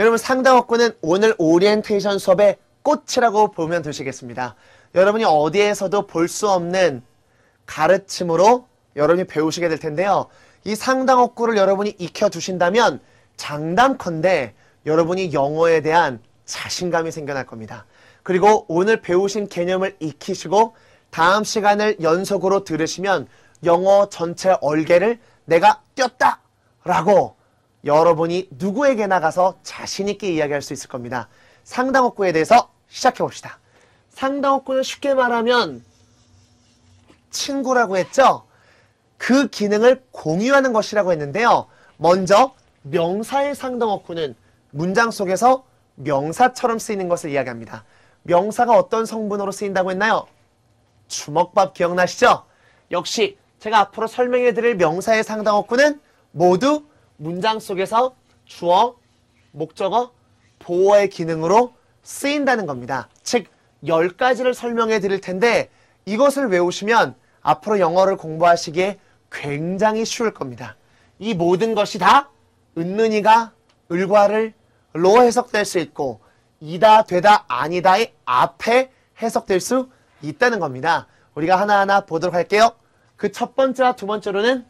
여러분 상당어구는 오늘 오리엔테이션 수업의 꽃이라고 보면 되시겠습니다. 여러분이 어디에서도 볼 수 없는 가르침으로 여러분이 배우시게 될 텐데요. 이 상당어구를 여러분이 익혀두신다면 장담컨대 여러분이 영어에 대한 자신감이 생겨날 겁니다. 그리고 오늘 배우신 개념을 익히시고 다음 시간을 연속으로 들으시면 영어 전체 얼개를 내가 띄었다! 라고 여러분이 누구에게나 가서 자신있게 이야기할 수 있을 겁니다. 상당어구에 대해서 시작해 봅시다. 상당어구는 쉽게 말하면 친구라고 했죠? 그 기능을 공유하는 것이라고 했는데요. 먼저 명사의 상당어구는 문장 속에서 명사처럼 쓰이는 것을 이야기합니다. 명사가 어떤 성분으로 쓰인다고 했나요? 주먹밥 기억나시죠? 역시 제가 앞으로 설명해 드릴 명사의 상당어구는 모두 문장 속에서 주어, 목적어, 보어의 기능으로 쓰인다는 겁니다. 즉 10가지를 설명해 드릴 텐데 이것을 외우시면 앞으로 영어를 공부하시기에 굉장히 쉬울 겁니다. 이 모든 것이 다 은는이가 을과를 로 해석될 수 있고 이다 되다 아니다의 앞에 해석될 수 있다는 겁니다. 우리가 하나하나 보도록 할게요. 그 첫 번째와 두 번째로는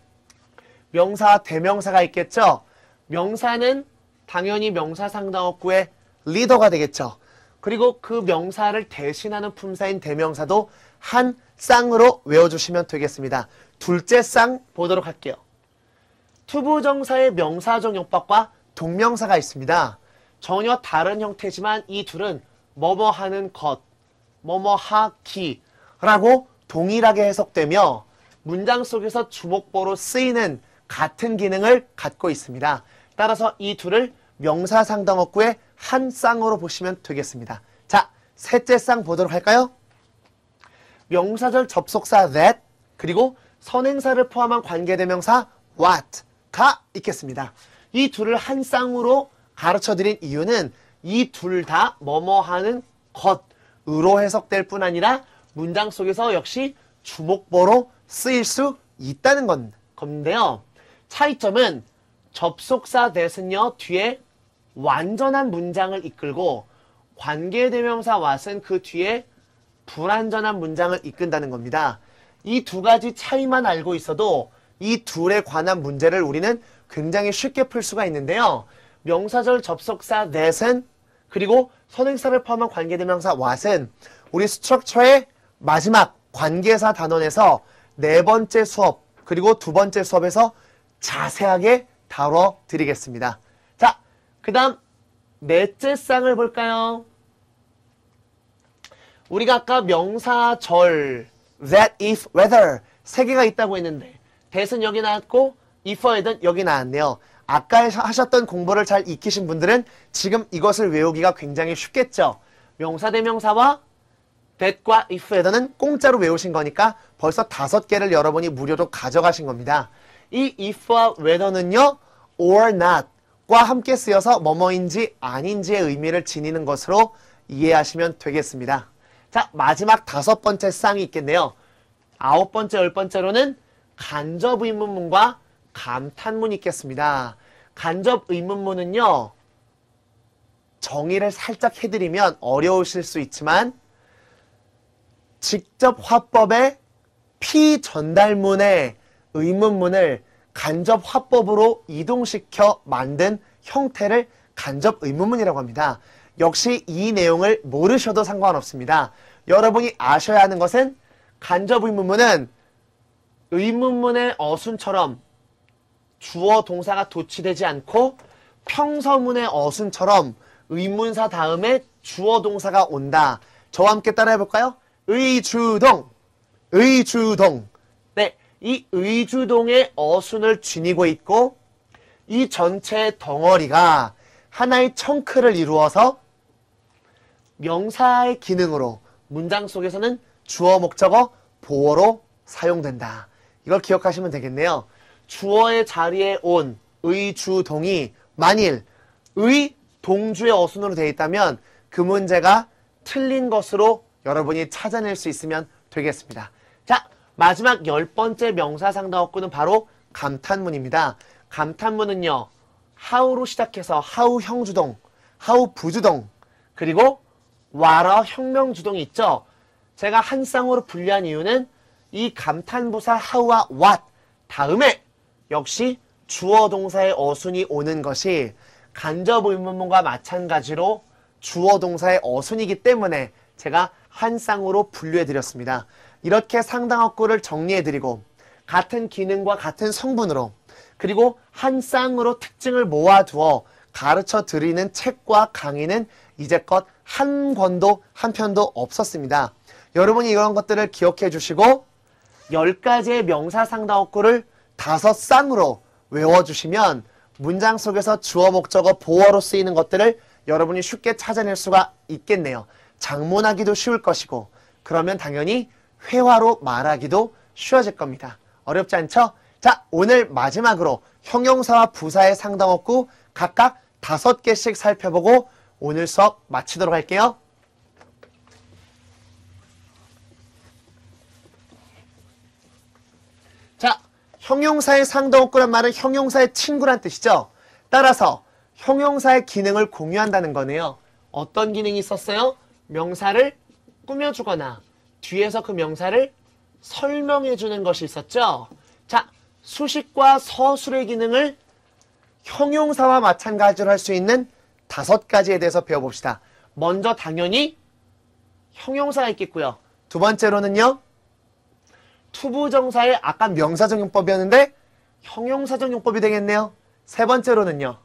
명사, 대명사가 있겠죠. 명사는 당연히 명사 상당어구의 리더가 되겠죠. 그리고 그 명사를 대신하는 품사인 대명사도 한 쌍으로 외워주시면 되겠습니다. 둘째 쌍 보도록 할게요. 투부정사의 명사정용법과 동명사가 있습니다. 전혀 다른 형태지만 이 둘은 뭐뭐 하는 것, 뭐뭐 하기라고 동일하게 해석되며 문장 속에서 주목보로 쓰이는 같은 기능을 갖고 있습니다. 따라서 이 둘을 명사상당어구의 한 쌍으로 보시면 되겠습니다. 자, 셋째 쌍 보도록 할까요? 명사절 접속사 that 그리고 선행사를 포함한 관계대명사 what가 있겠습니다. 이 둘을 한 쌍으로 가르쳐드린 이유는 이 둘 다 뭐뭐 하는 것으로 해석될 뿐 아니라 문장 속에서 역시 주목보로 쓰일 수 있다는 건, 건데요. 차이점은 접속사 that은요 뒤에 완전한 문장을 이끌고 관계대명사 what은 그 뒤에 불완전한 문장을 이끈다는 겁니다. 이 두 가지 차이만 알고 있어도 이 둘에 관한 문제를 우리는 굉장히 쉽게 풀 수가 있는데요. 명사절 접속사 that은 그리고 선행사를 포함한 관계대명사 what은 우리 스트럭처의 마지막 관계사 단원에서 네 번째 수업 그리고 두 번째 수업에서 자세하게 다뤄 드리겠습니다. 자, 그 다음 넷째 쌍을 볼까요? 우리가 아까 명사절 that, if, whether 세 개가 있다고 했는데 that은 여기 나왔고 if, whether 여기 나왔네요. 아까 하셨던 공부를 잘 익히신 분들은 지금 이것을 외우기가 굉장히 쉽겠죠. 명사 대명사와 that과 if, whether는 공짜로 외우신 거니까 벌써 다섯 개를 여러분이 무료로 가져가신 겁니다. 이 if와 whether는요. or not과 함께 쓰여서 뭐뭐인지 아닌지의 의미를 지니는 것으로 이해하시면 되겠습니다. 자, 마지막 다섯 번째 쌍이 있겠네요. 아홉 번째, 열 번째로는 간접 의문문과 감탄문이 있겠습니다. 간접 의문문은요. 정의를 살짝 해드리면 어려우실 수 있지만 직접 화법의 피전달문의 의문문을 간접 화법으로 이동시켜 만든 형태를 간접 의문문이라고 합니다. 역시 이 내용을 모르셔도 상관없습니다. 여러분이 아셔야 하는 것은 간접 의문문은 의문문의 어순처럼 주어 동사가 도치되지 않고 평서문의 어순처럼 의문사 다음에 주어 동사가 온다. 저와 함께 따라해 볼까요? 의주동, 의주동. 네, 이 의주동의 어순을 지니고 있고 이 전체 덩어리가 하나의 청크를 이루어서 명사의 기능으로 문장 속에서는 주어, 목적어, 보어로 사용된다. 이걸 기억하시면 되겠네요. 주어의 자리에 온 의주동이 만일 의 동주의 어순으로 되어 있다면 그 문제가 틀린 것으로 여러분이 찾아낼 수 있으면 되겠습니다. 자, 마지막 열 번째 명사상당어구는 바로 감탄문입니다. 감탄문은요. how로 시작해서 how 형주동, 하우 부주동 그리고 와러 혁명주동이 있죠. 제가 한 쌍으로 분리한 이유는 이 감탄부사 하우와 what 다음에 역시 주어 동사의 어순이 오는 것이 간접 의문문과 마찬가지로 주어 동사의 어순이기 때문에 제가 한 쌍으로 분류해 드렸습니다. 이렇게 상당어구를 정리해 드리고 같은 기능과 같은 성분으로 그리고 한 쌍으로 특징을 모아두어 가르쳐 드리는 책과 강의는 이제껏 한 권도 한 편도 없었습니다. 여러분이 이런 것들을 기억해 주시고 10가지의 명사 상당어구를 다섯 쌍으로 외워주시면 문장 속에서 주어 목적어 보어로 쓰이는 것들을 여러분이 쉽게 찾아낼 수가 있겠네요. 장문하기도 쉬울 것이고 그러면 당연히 회화로 말하기도 쉬워질 겁니다. 어렵지 않죠? 자 오늘 마지막으로 형용사와 부사의 상당어구 각각 다섯 개씩 살펴보고 오늘 수업 마치도록 할게요. 자, 형용사의 상당어구란 말은 형용사의 친구란 뜻이죠. 따라서 형용사의 기능을 공유한다는 거네요. 어떤 기능이 있었어요? 명사를 꾸며주거나 뒤에서 그 명사를 설명해 주는 것이 있었죠. 자, 수식과 서술의 기능을 형용사와 마찬가지로 할 수 있는 다섯 가지에 대해서 배워봅시다. 먼저 당연히 형용사가 있겠고요. 두 번째로는요. 투부정사의 아까 명사정용법이었는데 형용사정용법이 되겠네요. 세 번째로는요.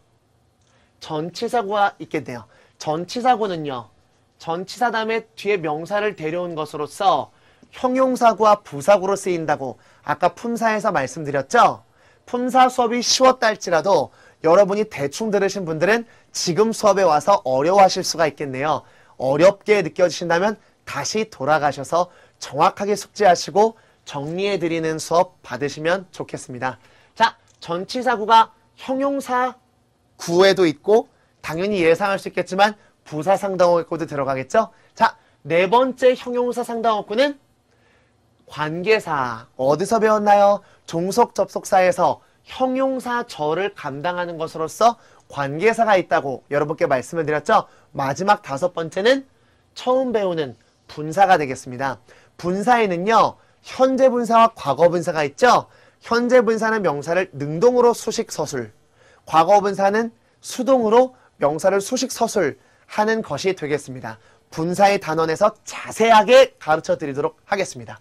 전치사구가 있겠네요. 전치사구는요. 전치사 다음에 뒤에 명사를 데려온 것으로서 형용사구와 부사구로 쓰인다고 아까 품사에서 말씀드렸죠? 품사 수업이 쉬웠다 할지라도 여러분이 대충 들으신 분들은 지금 수업에 와서 어려워하실 수가 있겠네요. 어렵게 느껴지신다면 다시 돌아가셔서 정확하게 숙지하시고 정리해드리는 수업 받으시면 좋겠습니다. 자, 전치사구가 형용사 구에도 있고 당연히 예상할 수 있겠지만 부사 상당어구도 들어가겠죠? 자, 네 번째 형용사 상당어구는 관계사. 어디서 배웠나요? 종속 접속사에서 형용사 저를 감당하는 것으로서 관계사가 있다고 여러분께 말씀을 드렸죠? 마지막 다섯 번째는 처음 배우는 분사가 되겠습니다. 분사에는요. 현재 분사와 과거 분사가 있죠? 현재 분사는 명사를 능동으로 수식 서술, 과거 분사는 수동으로 명사를 수식 서술 하는 것이 되겠습니다. 분사의 단원에서 자세하게 가르쳐 드리도록 하겠습니다.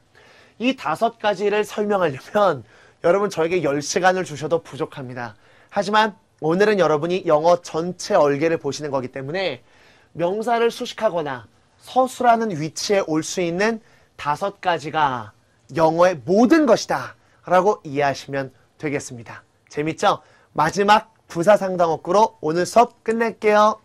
이 다섯 가지를 설명하려면 여러분 저에게 10시간을 주셔도 부족합니다. 하지만 오늘은 여러분이 영어 전체 얼개를 보시는 거기 때문에 명사를 수식하거나 서술하는 위치에 올 수 있는 다섯 가지가 영어의 모든 것이다 라고 이해하시면 되겠습니다. 재밌죠? 마지막 부사상당어구로 오늘 수업 끝낼게요.